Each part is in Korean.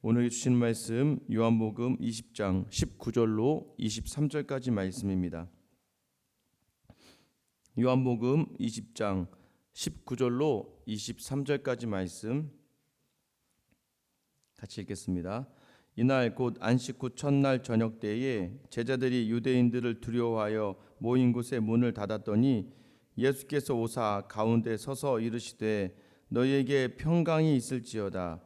오늘 주신 말씀 요한복음 20장 19절로 23절까지 말씀입니다. 요한복음 20장 19절로 23절까지 말씀 같이 읽겠습니다. 이날 곧 안식 후 첫날 저녁 때에 제자들이 유대인들을 두려워하여 모인 곳에 문을 닫았더니 예수께서 오사 가운데 서서 이르시되 너희에게 평강이 있을지어다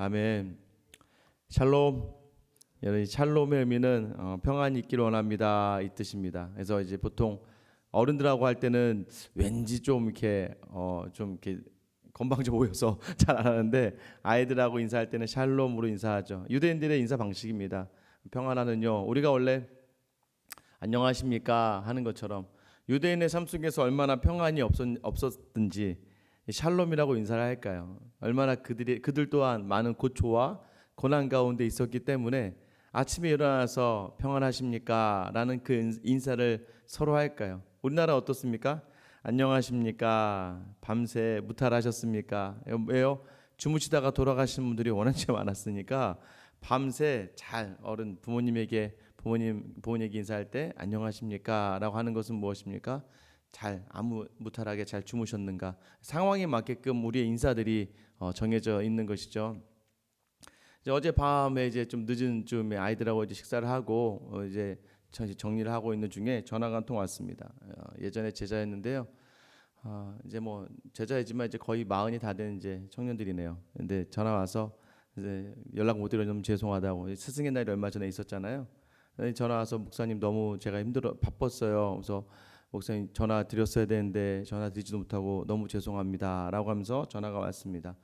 아멘 샬롬 여러분 이 샬롬의 의미는 어, 평안이 있기를 원합니다 이 뜻입니다 그래서 이제 보통 어른들하고 할 때는 왠지 좀 이렇게 어, 좀 이렇게 건방져 보여서 잘 안 하는데 아이들하고 인사할 때는 샬롬으로 인사하죠. 유대인들의 인사 방식입니다. 평안하는요. 우리가 원래 안녕하십니까 하는 것처럼 유대인의 삶 속에서 얼마나 평안이 없었, 없었든지 샬롬이라고 인사를 할까요? 얼마나 그들이 그들 또한 많은 고초와 고난 가운데 있었기 때문에 아침에 일어나서 평안하십니까 라는 그 인사를 서로 할까요? 우리나라 어떻습니까? 안녕하십니까? 밤새 무탈하셨습니까? 왜요? 주무시다가 돌아가신 분들이 워낙 많았으니까 밤새 잘 어른 부모님에게 부모님 부모님에게 인사할 때 안녕하십니까라고 하는 것은 무엇입니까? 잘 아무 무탈하게 잘 주무셨는가 상황에 맞게끔 우리의 인사들이 어, 정해져 있는 것이죠. 이제 어제 밤에 이제 좀 늦은 쯤에 아이들하고 이제 식사를 하고 어, 이제 정리를 하고 있는 중에 전화가 한 통 왔습니다. 어, 예전에 제자였는데요. 어, 이제 뭐 제자이지만 이제 거의 마흔이 다 된 이제 청년들이네요. 근데 전화 와서 이제 연락 못 드려 너무 죄송하다고 스승의 날이 얼마 전에 있었잖아요. 전화 와서 목사님 너무 제가 힘들어 바빴어요. 그래서 목사님 전화 드렸어야 되는데 전화 드리지도 못하고 너무 죄송합니다라고 하면서 전화가 왔습니다.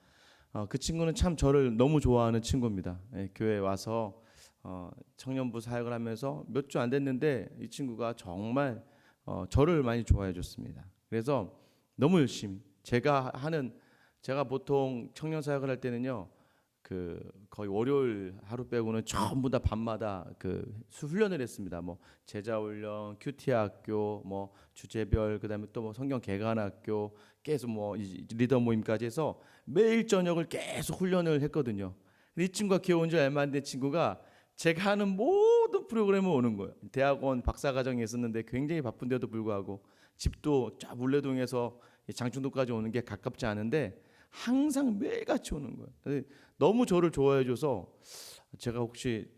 어, 그 친구는 참 저를 너무 좋아하는 친구입니다. 예, 교회 와서 어, 청년부 사역을 하면서 몇 주 안 됐는데 이 친구가 정말 어, 저를 많이 좋아해 줬습니다. 그래서 너무 열심히 제가 하는 제가 보통 청년 사역을 할 때는요 그 거의 월요일 하루 빼고는 전부 다 밤마다 그 훈련을 했습니다. 뭐 제자 훈련, 큐티 학교, 뭐 주제별 그다음에 또 뭐 성경 개관 학교 계속 뭐 리더 모임까지 해서 매일 저녁을 계속 훈련을 했거든요. 이 친구가 귀여운 줄 알만 된 친구가 제가 하는 모든 프로그램을 오는 거예요. 대학원 박사 과정에 있었는데 굉장히 바쁜데도 불구하고 집도 쫙 물레동에서 장충동까지 오는 게 가깝지 않은데 항상 매일같이 오는 거예요. 너무 저를 좋아해 줘서 제가 혹시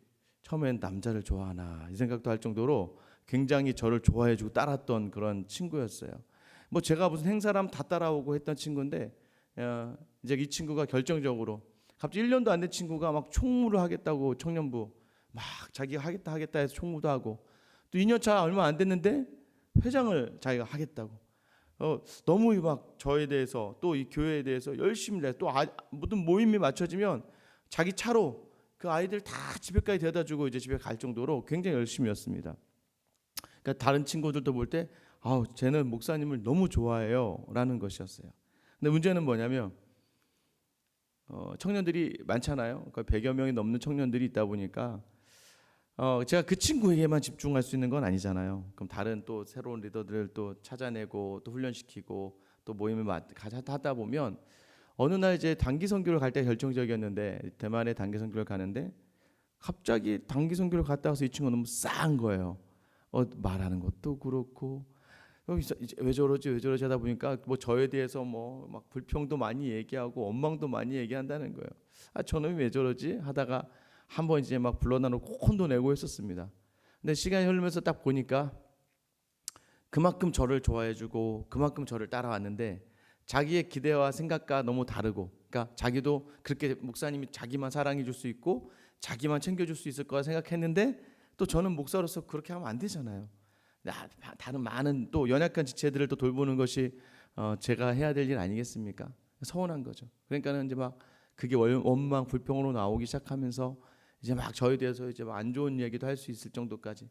처음엔 남자를 좋아하나 이 생각도 할 정도로 굉장히 저를 좋아해 주고 따랐던 그런 친구였어요. 뭐 제가 무슨 행사라면 다 따라오고 했던 친구인데 어, 이제 이 친구가 결정적으로 갑자기 1년도 안 된 친구가 막 총무를 하겠다고 청년부 막 자기가 하겠다 하겠다 해서 총무도 하고 또 2년 차 얼마 안 됐는데 회장을 자기가 하겠다고. 어, 너무 막 저에 대해서 또 이 교회에 대해서 열심히 해. 또 아, 모든 모임이 맞춰지면 자기 차로 그 아이들 다 집에까지 데려다 주고 이제 집에 갈 정도로 굉장히 열심히였습니다. 그러니까 다른 친구들도 볼 때 아우 쟤는 목사님을 너무 좋아해요라는 것이었어요. 근데 문제는 뭐냐면 어, 청년들이 많잖아요. 거의 100여 명이 넘는 청년들이 있다 보니까 어, 제가 그 친구에게만 집중할 수 있는 건 아니잖아요. 그럼 다른 또 새로운 리더들을 또 찾아내고 또 훈련시키고 또 모임을 하다 보면 어느 날 이제 단기 선교를 갈 때 결정적이었는데 대만에 단기 선교를 가는데 갑자기 단기 선교를 갔다 와서 이 친구가 너무 싸한 거예요. 어, 말하는 것도 그렇고 왜 저러지 왜 저러지 하다 보니까 뭐 저에 대해서 뭐 막 불평도 많이 얘기하고 원망도 많이 얘기한다는 거예요. 아 저는 왜 저러지 하다가 한 번 이제 막 불러나놓고 혼도 내고 했었습니다. 근데 시간이 흐르면서 딱 보니까 그만큼 저를 좋아해주고 그만큼 저를 따라왔는데 자기의 기대와 생각과 너무 다르고 그러니까 자기도 그렇게 목사님이 자기만 사랑해줄 수 있고 자기만 챙겨줄 수 있을 거라 생각했는데 또 저는 목사로서 그렇게 하면 안 되잖아요. 다른 많은 또 연약한 지체들을 또 돌보는 것이 어 제가 해야 될 일 아니겠습니까? 서운한 거죠. 그러니까는 이제 막 그게 원- 원망 불평으로 나오기 시작하면서 이제 막 저에 대해서 이제 막안 좋은 얘기도 할 수 있을 정도까지.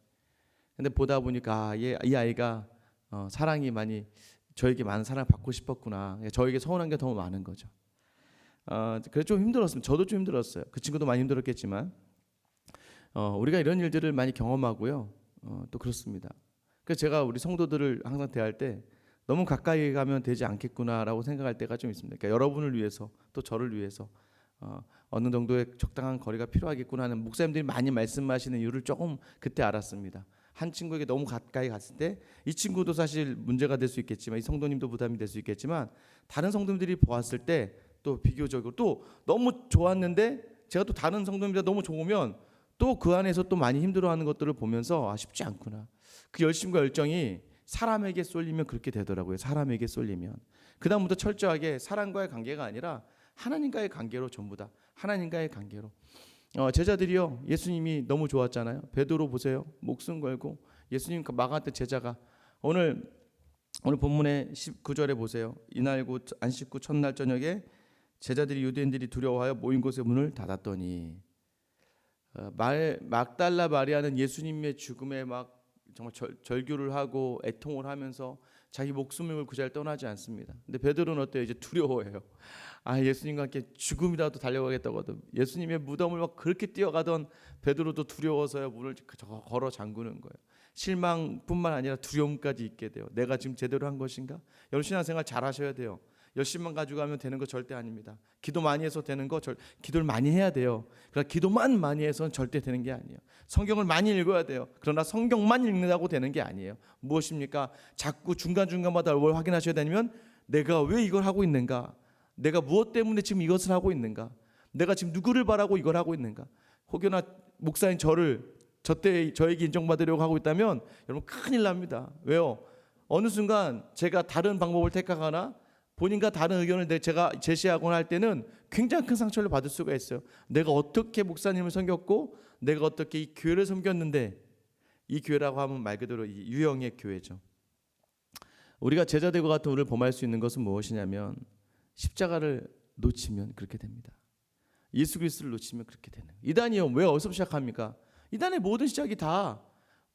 근데 보다 보니까 아, 얘, 이 아이가 어, 사랑이 많이 저에게 많은 사랑을 받고 싶었구나. 저에게 서운한 게 너무 많은 거죠. 어, 그래 좀 힘들었습니다. 저도 좀 힘들었어요. 그 친구도 많이 힘들었겠지만 어, 우리가 이런 일들을 많이 경험하고요. 어, 또 그렇습니다. 그래서 제가 우리 성도들을 항상 대할 때 너무 가까이 가면 되지 않겠구나라고 생각할 때가 좀 있습니다. 그러니까 여러분을 위해서 또 저를 위해서 어, 어느 정도의 적당한 거리가 필요하겠구나 하는 목사님들이 많이 말씀하시는 이유를 조금 그때 알았습니다. 한 친구에게 너무 가까이 갔을 때 이 친구도 사실 문제가 될 수 있겠지만 이 성도님도 부담이 될 수 있겠지만 다른 성도님들이 보았을 때 또 비교적으로 또 너무 좋았는데 제가 또 다른 성도님보다 너무 좋으면 또 그 안에서 또 많이 힘들어하는 것들을 보면서 아 쉽지 않구나. 그 열심과 열정이 사람에게 쏠리면 그렇게 되더라고요. 사람에게 쏠리면 그 다음부터 철저하게 사람과의 관계가 아니라 하나님과의 관계로 전부 다 하나님과의 관계로 어, 제자들이요 예수님이 너무 좋았잖아요. 베드로 보세요 목숨 걸고 예수님 막았던 제자가 오늘 오늘 본문의 19절에 보세요. 이날 곧 안식 구 첫날 저녁에 제자들이 유대인들이 두려워하여 모인 곳의 문을 닫았더니 어, 말 막달라 마리아는 예수님의 죽음에 막 정말 절, 절규를 하고 애통을 하면서 자기 목숨을 그 자리를 떠나지 않습니다. 근데 베드로는 어때요? 이제 두려워해요. 아 예수님과 함께 죽음이라도 달려가겠다고 하던 예수님의 무덤을 막 그렇게 뛰어가던 베드로도 두려워서요 문을 저- 걸어 잠그는 거예요. 실망뿐만 아니라 두려움까지 있게 돼요. 내가 지금 제대로 한 것인가? 여러분 신앙생활 잘 하셔야 돼요. 열심만 가지고 가면 되는 거 절대 아닙니다. 기도 많이 해서 되는 거 절, 기도를 많이 해야 돼요. 그러나 기도만 많이 해서는 절대 되는 게 아니에요. 성경을 많이 읽어야 돼요. 그러나 성경만 읽는다고 되는 게 아니에요. 무엇입니까? 자꾸 중간중간마다 뭘 확인하셔야 되냐면 내가 왜 이걸 하고 있는가? 내가 무엇 때문에 지금 이것을 하고 있는가? 내가 지금 누구를 바라고 이걸 하고 있는가? 혹여나 목사인 저를 저때 저에게 인정받으려고 하고 있다면 여러분 큰일 납니다. 왜요? 어느 순간 제가 다른 방법을 택하거나 본인과 다른 의견을 내- 제가 제시하거나 할 때는 굉장히 큰 상처를 받을 수가 있어요. 내가 어떻게 목사님을 섬겼고 내가 어떻게 이 교회를 섬겼는데 이 교회라고 하면 말 그대로 이 유형의 교회죠. 우리가 제자들과 같은 우리를 범할 수 있는 것은 무엇이냐면 십자가를 놓치면 그렇게 됩니다. 예수 그리스도를 놓치면 그렇게 되는. 이단이요 왜 어디서 시작합니까? 이단의 모든 시작이 다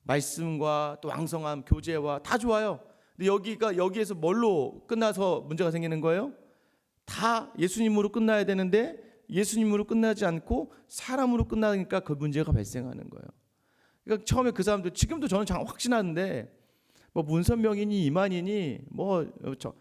말씀과 또 왕성함, 교제와 다 좋아요. 근데 여기가 여기에서 뭘로 끝나서 문제가 생기는 거예요? 다 예수님으로 끝나야 되는데 예수님으로 끝나지 않고 사람으로 끝나니까 그 문제가 발생하는 거예요. 그러니까 처음에 그 사람들 지금도 저는 장 확신하는데 뭐 문선명이니 이만이니 뭐다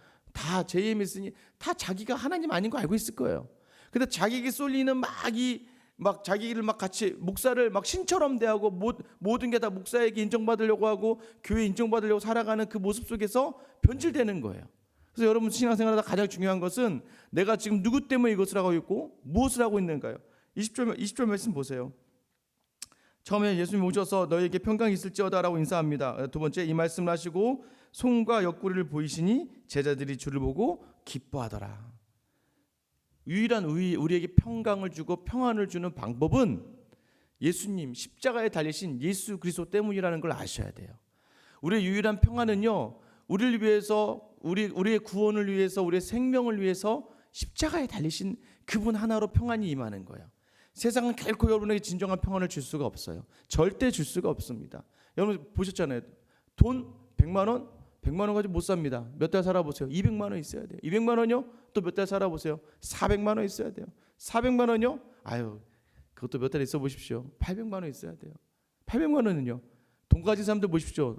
JMS니 다 자기가 하나님 아닌 거 알고 있을 거예요. 근데 자기에게 쏠리는 막이 막 자기를 막 같이 목사를 막 신처럼 대하고 모, 모든 게 다 목사에게 인정받으려고 하고 교회 인정받으려고 살아가는 그 모습 속에서 변질되는 거예요. 그래서 여러분 신앙생활하다 가장 중요한 것은 내가 지금 누구 때문에 이것을 하고 있고 무엇을 하고 있는가요? 20절 20절 말씀 보세요. 처음에 예수님 오셔서 너에게 평강이 있을지어다라고 인사합니다. 두 번째 이 말씀을 하시고 손과 옆구리를 보이시니 제자들이 주를 보고 기뻐하더라. 유일한 우리, 우리에게 평강을 주고 평안을 주는 방법은 예수님 십자가에 달리신 예수 그리스도 때문이라는 걸 아셔야 돼요. 우리의 유일한 평안은요. 우리를 위해서 우리 우리의 구원을 위해서 우리의 생명을 위해서 십자가에 달리신 그분 하나로 평안이 임하는 거예요. 세상은 결코 여러분에게 진정한 평안을 줄 수가 없어요. 절대 줄 수가 없습니다. 여러분 보셨잖아요. 돈 100만 원, 100만 원 가지고 못 삽니다. 몇 달 살아보세요. 200만 원 있어야 돼요. 200만 원요? 또 몇 달 살아보세요. 400만 원 있어야 돼요. 400만 원요? 아유, 그것도 몇 달 있어 보십시오. 800만 원 있어야 돼요. 800만 원은요? 돈 가진 사람들 보십시오.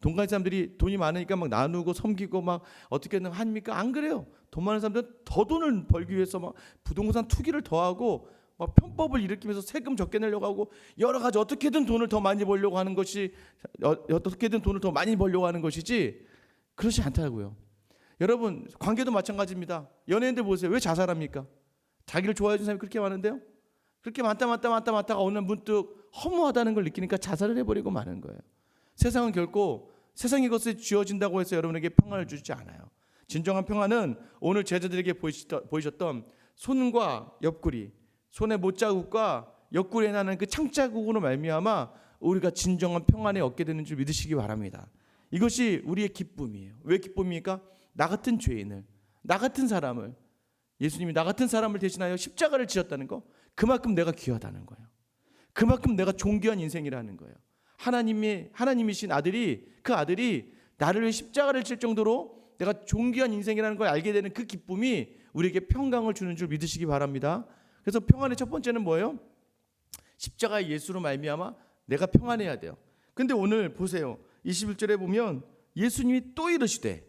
돈 가진 사람들이 돈이 많으니까 막 나누고 섬기고 막 어떻게든 합니까? 안 그래요. 돈 많은 사람들은 더 돈을 벌기 위해서 막 부동산 투기를 더 하고 막 편법을 일으키면서 세금 적게 내려고 하고 여러 가지 어떻게든 돈을 더 많이 벌려고 하는 것이 어, 어떻게든 돈을 더 많이 벌려고 하는 것이지 그렇지 않다고요. 여러분 관계도 마찬가지입니다. 연예인들 보세요. 왜 자살합니까? 자기를 좋아해 주는 사람이 그렇게 많은데요. 그렇게 많다 많다 많다 많다가 어느 날 문득 허무하다는 걸 느끼니까 자살을 해버리고 마는 거예요. 세상은 결코 세상의 것에 쥐어진다고 해서 여러분에게 평안을 주지 않아요. 진정한 평안은 오늘 제자들에게 보이셨던 손과 옆구리, 손의 못자국과 옆구리에 나는 그 창자국으로 말미암아 우리가 진정한 평안을 얻게 되는 줄 믿으시기 바랍니다. 이것이 우리의 기쁨이에요. 왜 기쁨입니까? 나 같은 죄인을, 나 같은 사람을 예수님이 나 같은 사람을 대신하여 십자가를 지었다는 거 그만큼 내가 귀하다는 거예요. 그만큼 내가 존귀한 인생이라는 거예요. 하나님이 하나님이신 아들이 그 아들이 나를 위해 십자가를 칠 정도로 내가 존귀한 인생이라는 걸 알게 되는 그 기쁨이 우리에게 평강을 주는 줄 믿으시기 바랍니다. 그래서 평안의 첫 번째는 뭐예요? 십자가의 예수로 말미암아 내가 평안해야 돼요. 근데 오늘 보세요. 21절에 보면 예수님이 또 이르시되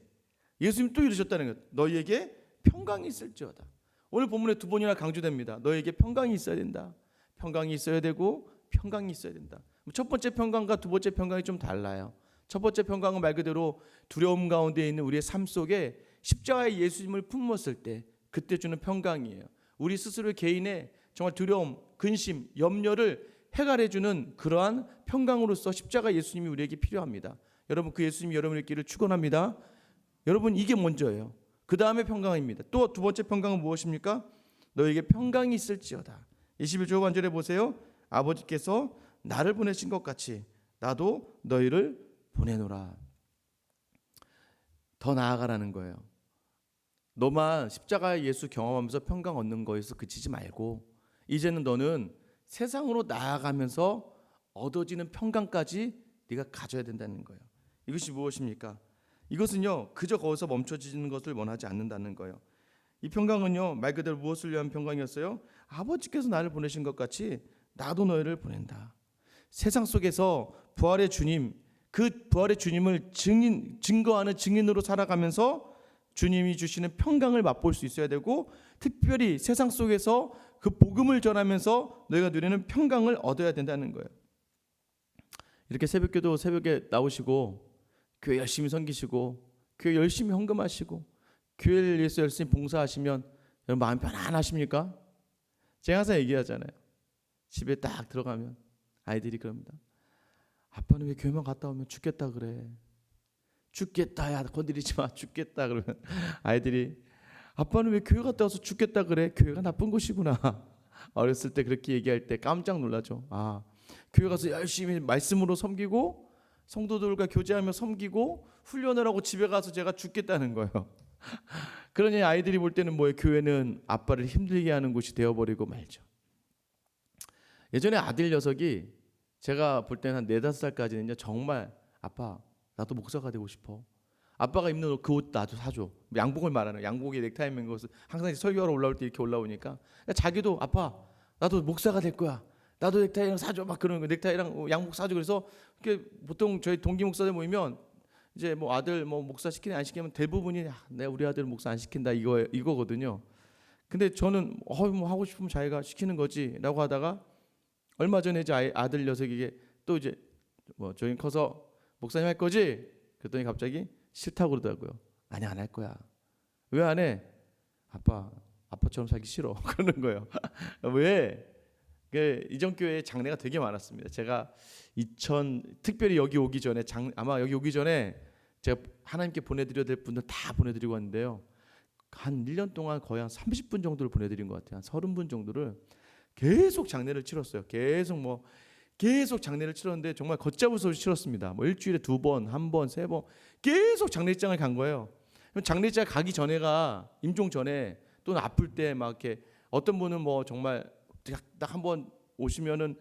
예수님이 또 이르셨다는 것. 너희에게 평강이 있을지어다. 오늘 본문에 두 번이나 강조됩니다. 너에게 평강이 있어야 된다. 평강이 있어야 되고 평강이 있어야 된다. 첫 번째 평강과 두 번째 평강이 좀 달라요. 첫 번째 평강은 말 그대로 두려움 가운데 있는 우리의 삶 속에 십자가의 예수님을 품었을 때 그때 주는 평강이에요. 우리 스스로 개인의 정말 두려움, 근심, 염려를 해결해 주는 그러한 평강으로서 십자가 예수님이 우리에게 필요합니다. 여러분 그 예수님이 여러분의 길을 축원합니다. 여러분 이게 먼저예요. 그 다음에 평강입니다. 또 두 번째 평강은 무엇입니까? 너에게 평강이 있을지어다. 21절 후반절에 보세요. 아버지께서 나를 보내신 것 같이 나도 너희를 보내노라. 더 나아가라는 거예요. 너만 십자가의 예수 경험하면서 평강 얻는 거에서 그치지 말고 이제는 너는 세상으로 나아가면서 얻어지는 평강까지 네가 가져야 된다는 거예요. 이것이 무엇입니까? 이것은요 그저 거기서 멈춰지는 것을 원하지 않는다는 거예요. 이 평강은요 말 그대로 무엇을 위한 평강이었어요? 아버지께서 나를 보내신 것 같이 나도 너희를 보낸다. 세상 속에서 부활의 주님 그 부활의 주님을 증인 증거하는 증인으로 살아가면서 주님이 주시는 평강을 맛볼 수 있어야 되고 특별히 세상 속에서 그 복음을 전하면서 너희가 누리는 평강을 얻어야 된다는 거예요. 이렇게 새벽기도 새벽에 나오시고 교회 열심히 섬기시고 교회 열심히 헌금하시고 교회를 위해서 열심히 봉사하시면 여러분 마음 편안하십니까? 제가 항상 얘기하잖아요. 집에 딱 들어가면 아이들이 그럽니다. 아빠는 왜 교회만 갔다 오면 죽겠다 그래? 죽겠다 야 건드리지 마 죽겠다 그러면 아이들이 아빠는 왜 교회 갔다 와서 죽겠다 그래? 교회가 나쁜 곳이구나. 어렸을 때 그렇게 얘기할 때 깜짝 놀라죠. 아 교회 가서 열심히 말씀으로 섬기고 성도들과 교제하며 섬기고 훈련을 하고 집에 가서 제가 죽겠다는 거예요. 그러니 아이들이 볼 때는 뭐예요? 교회는 아빠를 힘들게 하는 곳이 되어버리고 말죠. 예전에 아들 녀석이 제가 볼 때는 한 네다섯 살까지는요 정말 아빠 나도 목사가 되고 싶어. 아빠가 입는 옷그옷 나도 사줘. 양복을 말하는 양복에 넥타이 맨 것을 항상 설교하러 올라올 때 이렇게 올라오니까 자기도 아빠 나도 목사가 될 거야. 나도 넥타이랑 사줘 막 그러는 거 넥타이랑 양복 사줘 그래서 이렇게 보통 저희 동기 목사들 모이면 이제 뭐 아들 뭐 목사 시키냐 안 시키면 대부분이 아, 내 우리 아들 목사 안 시킨다 이거 이거거든요. 근데 저는 어뭐 하고 싶으면 자기가 시키는 거지라고 하다가 얼마 전에 이제 아이, 아들 녀석에게 또 이제 뭐 저희 커서 목사님 할 거지? 그랬더니 갑자기 싫다고 그러더라고요. 아니 안 할 거야. 왜 안 해? 아빠 아빠처럼 살기 싫어. 그러는 거예요. 왜? 그 이전 교회에 장례가 되게 많았습니다. 제가 2000 특별히 여기 오기 전에 장 아마 여기 오기 전에 제가 하나님께 보내드려야 될 분들 다 보내드리고 왔는데요. 한 1년 동안 거의 한 30분 정도를 보내드린 것 같아요. 한 30분 정도를 계속 장례를 치렀어요. 계속 뭐 계속 장례를 치렀는데 정말 걷잡을 수 없이 치렀습니다. 뭐 일주일에 두 번, 한 번, 세 번 계속 장례장을 간 거예요. 장례장 가기 전에가 임종 전에 또는 아플 때 막 이렇게 어떤 분은 뭐 정말 딱 한 번 오시면은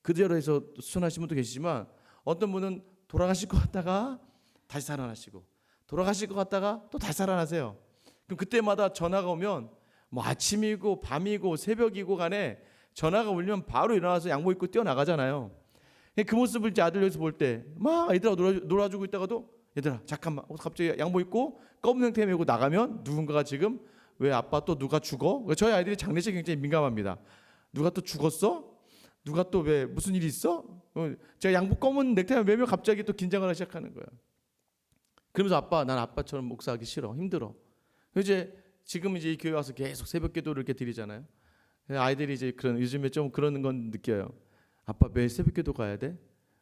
그대로 해서 순하신 분도 계시지만 어떤 분은 돌아가실 것 같다가 다시 살아나시고 돌아가실 것 같다가 또 다시 살아나세요. 그럼 그때마다 전화가 오면 뭐 아침이고 밤이고 새벽이고 간에 전화가 울리면 바로 일어나서 양복 입고 뛰어나가잖아요. 그 모습을 이제 아들 여기서 볼 때막 얘들아 놀아, 놀아주고 있다가도 얘들아 잠깐만 어, 갑자기 양복 입고 검은 행태 메고 나가면 누군가가 지금 왜 아빠 또 누가 죽어? 저희 아이들이 장례식 굉장히 민감합니다. 누가 또 죽었어? 누가 또 왜 무슨 일이 있어? 어, 제가 양복 검은 넥타이 매면 갑자기 또 긴장을 하기 시작하는 거예요. 그러면서 아빠 난 아빠처럼 목사하기 싫어 힘들어. 이제 지금 이제 이 교회 와서 계속 새벽 기도를 이렇게 드리잖아요. 아이들이 이제 그런 요즘에 좀 그러는 건 느껴요. 아빠 매일 새벽기도 가야 돼?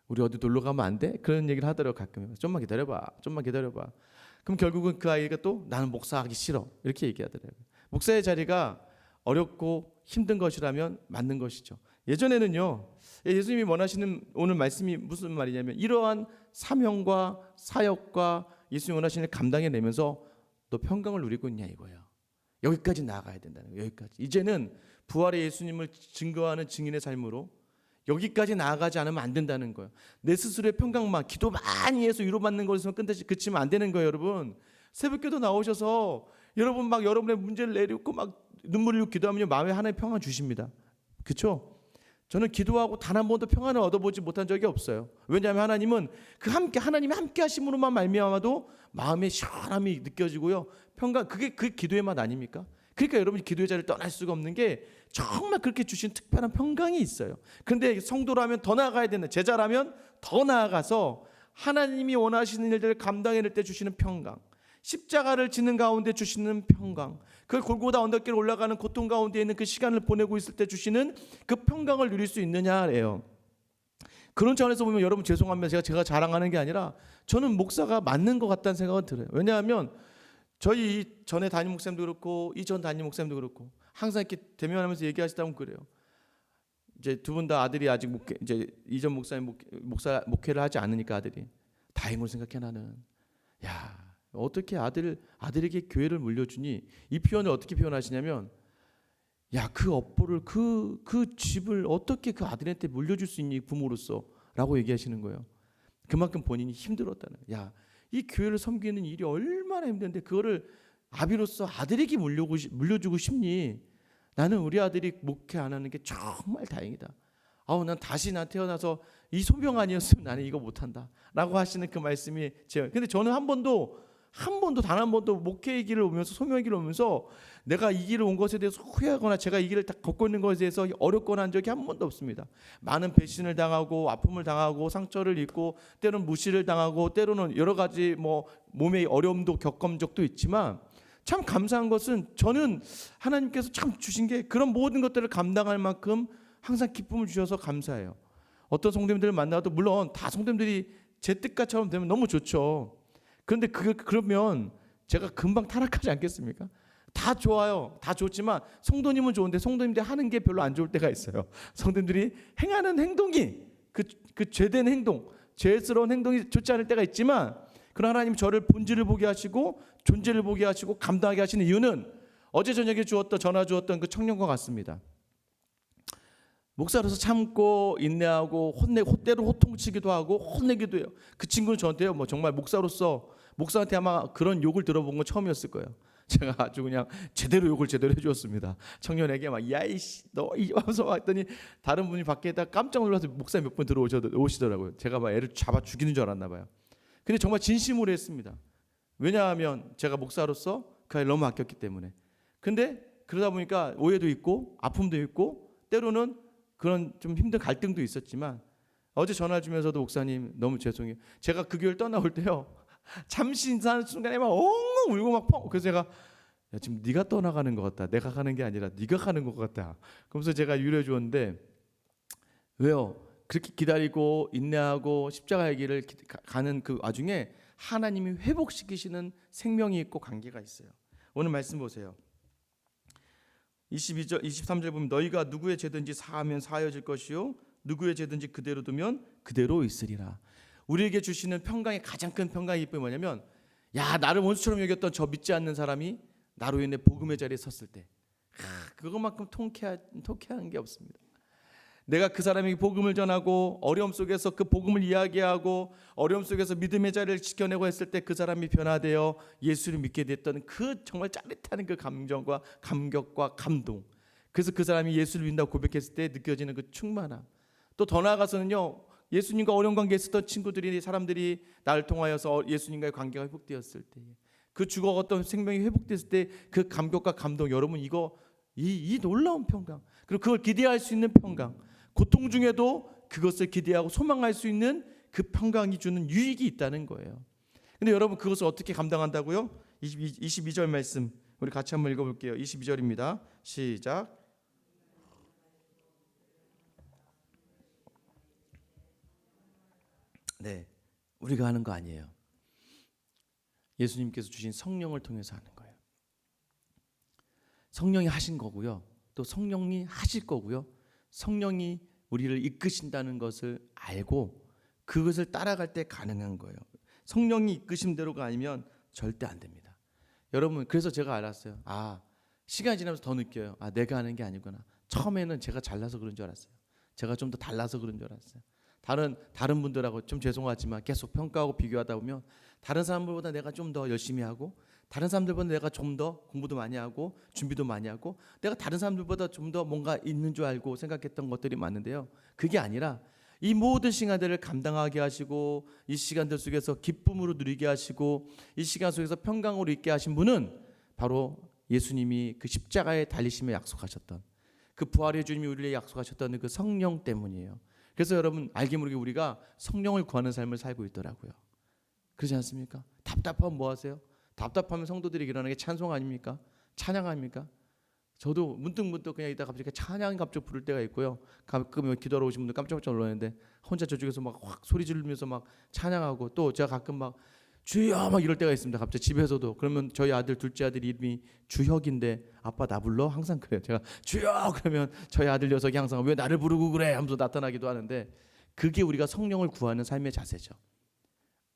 우리 어디 놀러 가면 안 돼? 그런 얘기를 하더라고 가끔. 좀만 기다려봐. 좀만 기다려봐. 그럼 결국은 그 아이가 또 나는 목사하기 싫어 이렇게 얘기하더라고요. 목사의 자리가 어렵고 힘든 것이라면 맞는 것이죠. 예전에는요 예수님이 원하시는 오늘 말씀이 무슨 말이냐면 이러한 사명과 사역과 예수님이 원하시는 감당해내면서 너 평강을 누리고 있냐 이거예요. 여기까지 나아가야 된다는 거예요. 여기까지. 이제는 부활의 예수님을 증거하는 증인의 삶으로 여기까지 나아가지 않으면 안 된다는 거예요. 내 스스로의 평강만 기도 많이 해서 위로받는 것에서 끝까지 그치면 안 되는 거예요, 여러분. 새벽기도 나오셔서 여러분 막 여러분의 문제를 내리고 막 눈물 흘리고 기도하면 마음에 하나의 평안 주십니다. 그렇죠? 저는 기도하고 단 한 번도 평안을 얻어보지 못한 적이 없어요. 왜냐하면 하나님은 그 함께 하나님이 함께 하심으로만 말미암아도 마음의 시원함이 느껴지고요. 평강 그게 그 기도의 맛 아닙니까? 그러니까 여러분이 기도의 자리를 떠날 수가 없는 게 정말 그렇게 주신 특별한 평강이 있어요. 그런데 성도라면 더 나아가야 되는 제자라면 더 나아가서 하나님이 원하시는 일들을 감당해낼 때 주시는 평강. 십자가를 지는 가운데 주시는 평강, 그 골고다 언덕길 올라가는 고통 가운데 있는 그 시간을 보내고 있을 때 주시는 그 평강을 누릴 수 있느냐래요. 그런 차원에서 보면 여러분 죄송합니다. 제가 제가 자랑하는 게 아니라 저는 목사가 맞는 것 같다는 생각은 들어요. 왜냐하면 저희 전에 담임 목사님도 그렇고 이 전 담임 목사님도 그렇고 항상 이렇게 대면하면서 얘기하시다 보면 그래요. 이제 두 분 다 아들이 아직 목회 이제 이전 목사님 목, 목사 목회를 하지 않으니까 아들이 다행으로 생각해 나는 야 어떻게 아들 아들에게 교회를 물려주니 이 표현을 어떻게 표현하시냐면 야 그 업보를 그그 집을 어떻게 그 아들한테 물려줄 수 있니 부모로서라고 얘기하시는 거예요. 그만큼 본인이 힘들었다는. 야 이 교회를 섬기는 일이 얼마나 힘든데 그거를 아비로서 아들에게 물려고 물려주고 싶니? 나는 우리 아들이 목회 안 하는 게 정말 다행이다. 아우 난 다시 나 태어나서 이 소명 아니었으면 나는 이거 못한다 라고 하시는 그 말씀이 제. 근데 저는 한 번도 한 번도 단 한 번도 목회의 길을 오면서 소명의 길을 오면서 내가 이 길을 온 것에 대해서 후회하거나 제가 이 길을 다 걷고 있는 것에 대해서 어렵거나 한 적이 한 번도 없습니다. 많은 배신을 당하고 아픔을 당하고 상처를 입고 때로는 무시를 당하고 때로는 여러 가지 뭐 몸의 어려움도 겪은 적도 있지만 참 감사한 것은 저는 하나님께서 참 주신 게 그런 모든 것들을 감당할 만큼 항상 기쁨을 주셔서 감사해요. 어떤 성도님들을 만나도 물론 다 성도님들이 제 뜻과처럼 되면 너무 좋죠. 그런데 그 그러면 제가 금방 타락하지 않겠습니까? 다 좋아요. 다 좋지만 성도님은 좋은데 성도님들 하는 게 별로 안 좋을 때가 있어요. 성도님들이 행하는 행동이 그, 그 죄된 행동, 죄스러운 행동이 좋지 않을 때가 있지만 그러나 하나님 저를 본질을 보게 하시고 존재를 보게 하시고 감당하게 하시는 이유는 어제 저녁에 주었던 전화 주었던 그 청년과 같습니다. 목사로서 참고 인내하고 혼내 때로 호통치기도 하고 혼내기도 해요. 그 친구는 저한테요. 뭐 정말 목사로서 목사한테 아마 그런 욕을 들어본 건 처음이었을 거예요. 제가 아주 그냥 제대로 욕을 제대로 해주었습니다. 청년에게 막 야이씨 너이 하면서 왔더니 다른 분이 밖에다 깜짝 놀라서 목사 몇 분 들어오시더라고요. 제가 막 애를 잡아 죽이는 줄 알았나 봐요. 근데 정말 진심으로 했습니다. 왜냐하면 제가 목사로서 그 아이를 너무 아꼈기 때문에. 근데 그러다 보니까 오해도 있고 아픔도 있고 때로는 그런 좀 힘든 갈등도 있었지만 어제 전화 주면서도 목사님 너무 죄송해요. 제가 그 교회를 떠나올 때요. 잠시 인사하는 순간에 막 엉엉 울고 막 펑. 그래서 제가 야, 지금 네가 떠나가는 것 같다. 내가 가는 게 아니라 네가 가는 것 같다. 그러면서 제가 유료해 주었는데 왜요? 그렇게 기다리고 인내하고 십자가의 길을 가는 그 와중에 하나님이 회복시키시는 생명이 있고 관계가 있어요. 오늘 말씀 보세요. 22절 23절 보면 너희가 누구의 죄든지 사하면 사하여질 것이요 누구의 죄든지 그대로 두면 그대로 있으리라. 우리에게 주시는 평강의 가장 큰 평강의 기쁨이 뭐냐면 야 나를 원수처럼 여겼던 저 믿지 않는 사람이 나로 인해 복음의 자리에 섰을 때 아, 그것만큼 통쾌한 통쾌한 게 없습니다. 내가 그 사람에게 복음을 전하고 어려움 속에서 그 복음을 이야기하고 어려움 속에서 믿음의 자리를 지켜내고 했을 때 그 사람이 변화되어 예수를 믿게 됐던 그 정말 짜릿한 그 감정과 감격과 감동. 그래서 그 사람이 예수를 믿는다고 고백했을 때 느껴지는 그 충만함. 또 더 나아가서는요. 예수님과 어려운 관계에 있었던 친구들이 사람들이 나를 통하여서 예수님과의 관계가 회복되었을 때, 그 죽어갔던 생명이 회복됐을 때 그 감격과 감동, 여러분 이거 이, 이 놀라운 평강, 그리고 그걸 기대할 수 있는 평강, 고통 중에도 그것을 기대하고 소망할 수 있는 그 평강이 주는 유익이 있다는 거예요. 근데 여러분 그것을 어떻게 감당한다고요? 22, 22절 말씀 우리 같이 한번 읽어볼게요. 22절입니다. 시작. 네, 우리가 하는 거 아니에요. 예수님께서 주신 성령을 통해서 하는 거예요. 성령이 하신 거고요. 또 성령이 하실 거고요. 성령이 우리를 이끄신다는 것을 알고 그것을 따라갈 때 가능한 거예요. 성령이 이끄심대로가 아니면 절대 안 됩니다. 여러분 그래서 제가 알았어요. 아 시간이 지나면서 더 느껴요. 아 내가 하는 게 아니구나. 처음에는 제가 잘나서 그런 줄 알았어요. 제가 좀 더 달라서 그런 줄 알았어요. 다른 다른 분들하고 좀 죄송하지만 계속 평가하고 비교하다 보면 다른 사람들보다 내가 좀 더 열심히 하고 다른 사람들보다 내가 좀 더 공부도 많이 하고 준비도 많이 하고 내가 다른 사람들보다 좀 더 뭔가 있는 줄 알고 생각했던 것들이 많은데요. 그게 아니라 이 모든 시간들을 감당하게 하시고 이 시간들 속에서 기쁨으로 누리게 하시고 이 시간 속에서 평강으로 있게 하신 분은 바로 예수님이 그 십자가에 달리심에 약속하셨던 그 부활의 주님이 우리에게 약속하셨던 그 성령 때문이에요. 그래서 여러분 알게 모르게 우리가 성령을 구하는 삶을 살고 있더라고요. 그렇지 않습니까? 답답하면 뭐 하세요? 답답하면 성도들이 일어나는 게 찬송 아닙니까? 찬양 아닙니까? 저도 문득 문득 그냥 이따 갑자기 찬양 갑자기 부를 때가 있고요. 가끔 기도하러 오신 분들 깜짝깜짝 놀라는데 혼자 저쪽에서 막 확 소리 지르면서 막 찬양하고 또 제가 가끔 막 주여 막 이럴 때가 있습니다. 갑자기 집에서도 그러면 저희 아들 둘째 아들 이름이 주혁인데 아빠 나 불러 항상 그래요. 제가 주여 그러면 저희 아들 녀석이 항상 왜 나를 부르고 그래 하면서 나타나기도 하는데 그게 우리가 성령을 구하는 삶의 자세죠.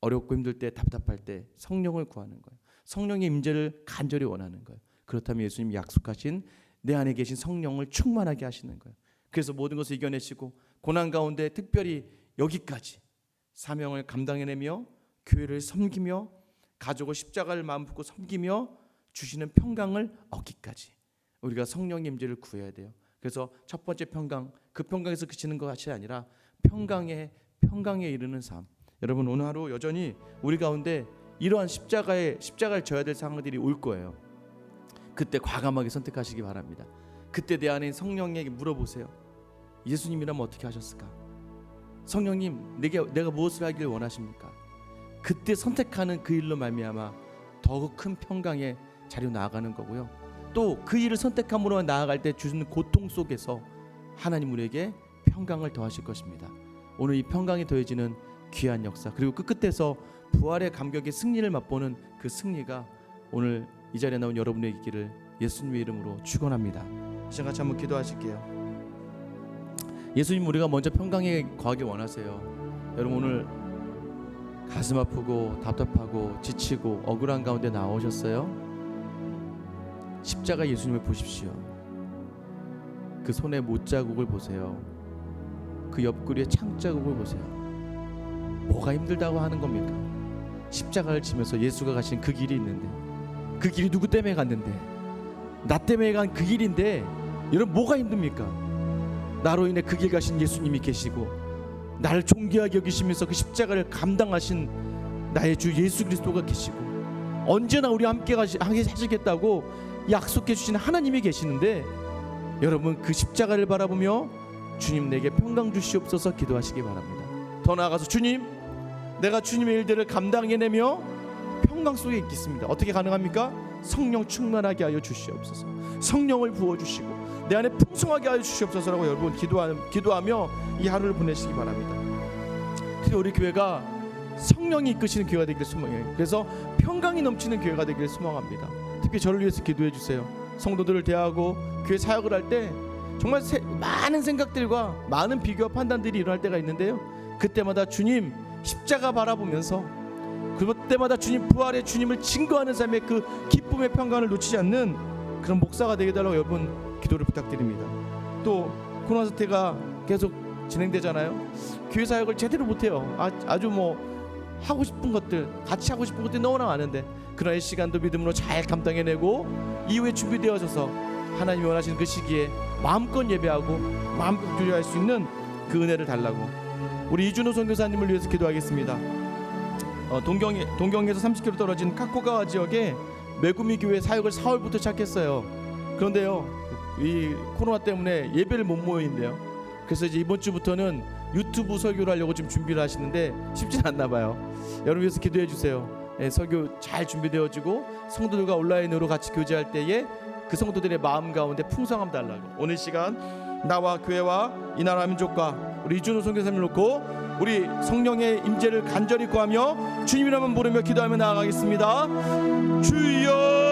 어렵고 힘들 때 답답할 때 성령을 구하는 거예요. 성령의 임재를 간절히 원하는 거예요. 그렇다면 예수님이 약속하신 내 안에 계신 성령을 충만하게 하시는 거예요. 그래서 모든 것을 이겨내시고 고난 가운데 특별히 여기까지 사명을 감당해내며 교회를 섬기며 가족을 십자가를 마음 품고 섬기며 주시는 평강을 얻기까지 우리가 성령의 임재를 구해야 돼요. 그래서 첫 번째 평강 그 평강에서 그치는 것이 아니라 평강에 평강에 이르는 삶. 여러분 오늘 하루 여전히 우리 가운데 이러한 십자가에 십자가를 져야 될 상황들이 올 거예요. 그때 과감하게 선택하시기 바랍니다. 그때 내 안에 성령에게 물어보세요. 예수님이라면 어떻게 하셨을까? 성령님, 내게 내가 무엇을 하기를 원하십니까? 그때 선택하는 그 일로 말미암아 더욱 큰 평강의 자리로 나아가는 거고요. 또 그 일을 선택함으로 나아갈 때 주는 고통 속에서 하나님 우리에게 평강을 더하실 것입니다. 오늘 이 평강이 더해지는 귀한 역사 그리고 그 끝에서 부활의 감격의 승리를 맛보는 그 승리가 오늘 이 자리에 나온 여러분의 있기를 예수님의 이름으로 축원합니다. 시간 같이 한번 기도하실게요. 예수님 우리가 먼저 평강에 거하기 원하세요. 여러분 오늘 가슴 아프고 답답하고 지치고 억울한 가운데 나오셨어요? 십자가 예수님을 보십시오. 그 손에 못 자국을 보세요. 그 옆구리에 창 자국을 보세요. 뭐가 힘들다고 하는 겁니까? 십자가를 지면서 예수가 가신 그 길이 있는데 그 길이 누구 때문에 갔는데 나 때문에 간 그 길인데 여러분 뭐가 힘듭니까? 나로 인해 그 길 가신 예수님이 계시고 나를 존귀하게 여기시면서 그 십자가를 감당하신 나의 주 예수 그리스도가 계시고 언제나 우리 함께 가시, 하시겠다고 약속해 주신 하나님이 계시는데 여러분 그 십자가를 바라보며 주님 내게 평강 주시옵소서 기도하시기 바랍니다. 더 나아가서 주님 내가 주님의 일들을 감당해내며 평강 속에 있겠습니다. 어떻게 가능합니까? 성령 충만하게 하여 주시옵소서. 성령을 부어 주시고 내 안에 풍성하게 하여 주시옵소서라고 여러분 기도하며, 기도하며 이 하루를 보내시기 바랍니다. 그래서 우리 교회가 성령이 이끄시는 교회가 되기를 소망해요. 그래서 평강이 넘치는 교회가 되기를 소망합니다. 특히 저를 위해서 기도해 주세요. 성도들을 대하고 교회 사역을 할 때 정말 세, 많은 생각들과 많은 비교와 판단들이 일어날 때가 있는데요. 그때마다 주님 십자가 바라보면서 그때마다 주님 부활의 주님을 증거하는 삶의 그 기쁨의 평강을 놓치지 않는 그런 목사가 되게 달라고 여러분 기도를 부탁드립니다. 또 코로나 사태가 계속 진행되잖아요. 교회 사역을 제대로 못해요. 아, 아주 뭐 하고 싶은 것들 같이 하고 싶은 것들이 너무나 많은데 그런 시간도 믿음으로 잘 감당해내고 이후에 준비되어져서 하나님이 원하시는 그 시기에 마음껏 예배하고 마음껏 교제할 수 있는 그 은혜를 달라고 우리 이준호 선교사님을 위해서 기도하겠습니다. 어, 동경 동경에서 30km 떨어진 카코가와 지역에 메구미 교회 사역을 4월부터 시작했어요. 그런데요, 이 코로나 때문에 예배를 못 모인대요. 그래서 이제 이번 주부터는 유튜브 설교를 하려고 지금 준비를 하시는데 쉽진 않나 봐요. 여러분 위해서 기도해 주세요. 예, 설교 잘 준비되어지고 성도들과 온라인으로 같이 교제할 때에 그 성도들의 마음 가운데 풍성함 달라고 오늘 시간 나와 교회와 이 나라 민족과 우리 이준호 선교사님을 놓고 우리 성령의 임재를 간절히 구하며 주님 이름만 부르며 기도하며 나아가겠습니다. 주여